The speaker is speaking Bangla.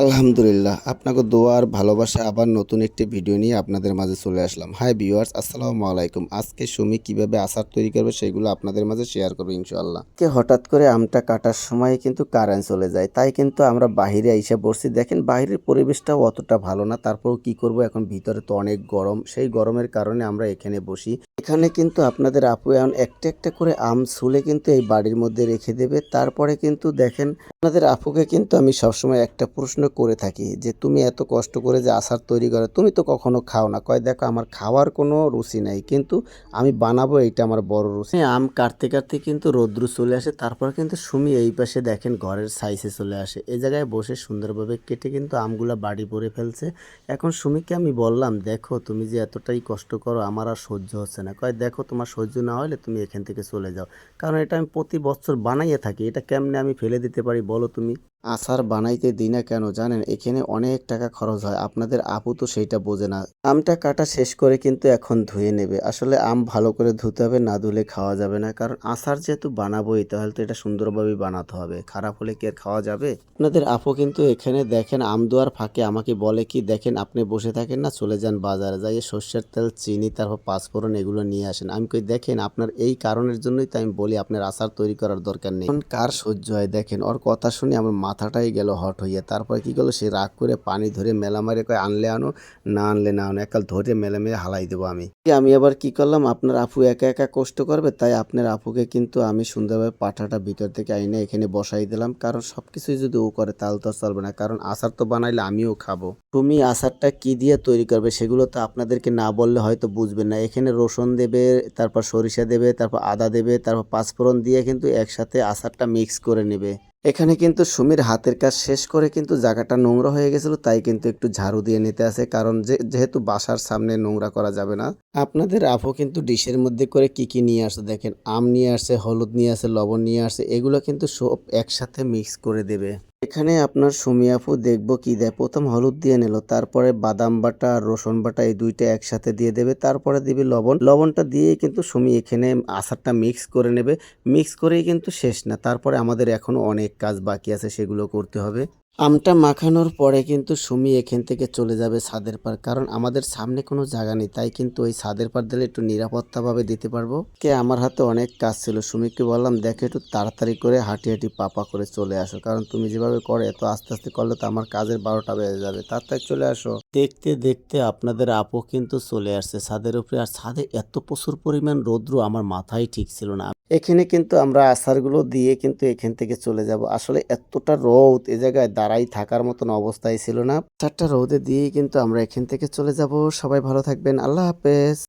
আলহামদুলিল্লাহ, আপনাকে দোয়ার ভালোবাসা আবার নতুন একটি ভিডিও নিয়ে আপনাদের মাঝে চলে আসলাম। হাই ভিউয়ার্স আসসালামু আলাইকুম। আজকে সুমি কীভাবে আচার তৈরি করবে সেগুলো আপনাদের মাঝে শেয়ার করব ইনশাআল্লাহ। কে হঠাৎ করে আমটা কাটার সময় কিন্তু কারেন্ট চলে যায়, তাই কিন্তু আমরা বাহিরে আইসা বসছি। দেখেন বাইরের পরিবেশটাও অতটা ভালো না, তারপরও কি করব? এখন ভিতরে তো অনেক গরম, সেই গরমের কারণে আমরা এখানে বসি। এখানে কিন্তু আপনাদের আপু এখন একটা একটা করে আম ছুলে কিন্তু এই বাড়ির মধ্যে রেখে দেবে। তারপরে কিন্তু দেখেন আপনাদের আপুকে কিন্তু আমি সবসময় একটা প্রশ্ন করে থাকি যে, তুমি এত কষ্ট করে যে আচার তৈরি করো, তুমি তো কখনো খাও না। কয়, দেখো, আমার খাওয়ার কোনো রুচি নাই, কিন্তু আমি বানাবো এইটা আমার বড় রুচি। আম কাটতে কাটতে কিন্তু রৌদ্র চলে আসে, তারপর কিন্তু সুমি এই পাশে দেখেন ঘরের সাইজে চলে আসে। এই জায়গায় বসে সুন্দরভাবে কেটে কিন্তু আমগুলা বাড়ি পরে ফেলছে। এখন সুমিকে আমি বললাম, দেখো, তুমি যে এতটাই কষ্ট করো, আমার আর সহ্য হচ্ছে না। কয়, দেখো, তোমার সহ্য না হলে তুমি এখান থেকে চলে যাও। কারণ এটা আমি প্রতি বছর বানাইয়ে থাকি, এটা কেমনে আমি ফেলে দিতে পারি বলো তুমি। আচার বানাইতে দিই না কেন জানেন? এখানে অনেক টাকা খরচ হয়। আপনাদের আপু তো সেইটা বোঝে না। আমটা কাটা শেষ করে কিন্তু এখন ধুয়ে নেবে। আসলে আম ভালো করে ধুতে হবে, না ধুলে খাওয়া যাবে না। কারণ আচার যেহেতু বানাবোই, তাহলে তো এটা সুন্দরভাবে বানাতে হবে। খারাপ হলে কি আর খাওয়া যাবে? আপনাদের আপু কিন্তু এখানে দেখেন, আম দোয়ার ফাঁকে আমাকে বলে কি, দেখেন, আপনি বসে থাকেন না, চলে যান বাজারে। যাই সর্ষের তেল, চিনি, তারপর পাঁচফোড়ন এগুলো নিয়ে আসেন। আমি কই, দেখেন, আপনার এই কারণের জন্যই তো আমি বলি, আপনার আচার তৈরি করার দরকার নেই। কার সহ্য হয়? দেখেন, ওর কথা শুনে আমার মাথাটাই গেল হট হইয়া। তারপরে কি করল? সে রাগ করে পানি ধরে মেলা মারে কয়, আনলে আনো, না আনলে না আনো। একাল ধরে মেলে মেলে হালাই দেবো আমি। আমি আবার কি করলাম? আপনার আপু একা একা কষ্ট করবে? তাই আপনার আপুকে কিন্তু আমি সুন্দরভাবে পাঠাটা ভিতর থেকে আইনে এখানে বসাই দিলাম। কারণ সবকিছুই যদি ও করে, তাহলে তো চলবে না। কারণ আচার তো বানাইলে আমিও খাব। তুমি আচারটা কি দিয়ে তৈরি করবে সেগুলো তো আপনাদেরকে না বললে হয়তো বুঝবেন না। এখানে রসুন দেবে, তারপর সরিষা দেবে, তারপর আদা দেবে, তারপর পাঁচফোড়ন দিয়ে কিন্তু একসাথে আচারটা মিক্স করে নেবে। এখানে কিন্তু সুমির হাতের কাজ শেষ করে কিন্তু জায়গাটা নোংরা হয়ে গেছিল, তাই কিন্তু একটু ঝাড়ু দিয়ে নিতে আছে, কারণ যেহেতু বাসার সামনে নোংরা করা যাবে না। আপনাদের আপু কিন্তু ডিশের মধ্যে করে কি কি নিয়ে আসছে দেখেন, আম নিয়ে আসছে হলুদ নিয়ে আসছে লবণ নিয়ে আসছে এগুলো কিন্তু সব একসাথে মিক্স করে দেবে। এখানে আপনার সুমি আপু দেখব কি দেয়। প্রথম হলুদ দিয়ে নিল, তারপরে বাদাম বাটা আর রসুন বাটা এই দুইটা একসাথে দিয়ে দেবে। তারপরে দিবে লবণ। লবণটা দিয়ে কিন্তু সুমি এখানে আচারটা মিক্স করে নেবে। মিক্স করেই কিন্তু শেষ না, তারপরে আমাদের এখনও অনেক কাজ বাকি আছে, সেগুলো করতে হবে। আমটা মাখানোর পরে কিন্তু সুমি এখান থেকে চলে যাবে ছাদের পার কারণ আমাদের সামনে কোনো জায়গা নেই, তাই কিন্তু ওই ছাদের পার দিলে একটু নিরাপত্তাভাবে দিতে পারব। কে, আমার হাতে অনেক কাজ ছিল। সুমিকে বললাম, দেখো একটু তাড়াতাড়ি করে হাঁটি হাঁটি পাপা করে চলে আসো। কারণ তুমি যেভাবে করে, এত আস্তে আস্তে করলে তো আমার কাজের বারোটা বেজে যাবে। তাড়াতাড়ি চলে আসো। দেখতে দেখতে আপনাদের আপু কিন্তু চলে আসছে ছাদের উপরে। আর ছাদে এত প্রচুর পরিমাণ রৌদ্র আমার মাথায় ঠিক ছিল না। এখানে কিন্তু আমরা আসারগুলো দিয়ে কিন্তু এখান থেকে চলে যাব। আসলে এতটা রোদ, এ জায়গায় দাঁড়াই থাকার মতন অবস্থায় ছিল না। চারটা রোদে দিয়ে কিন্তু আমরা এখান থেকে চলে যাব। সবাই ভালো থাকবেন। আল্লাহ হাফেজ।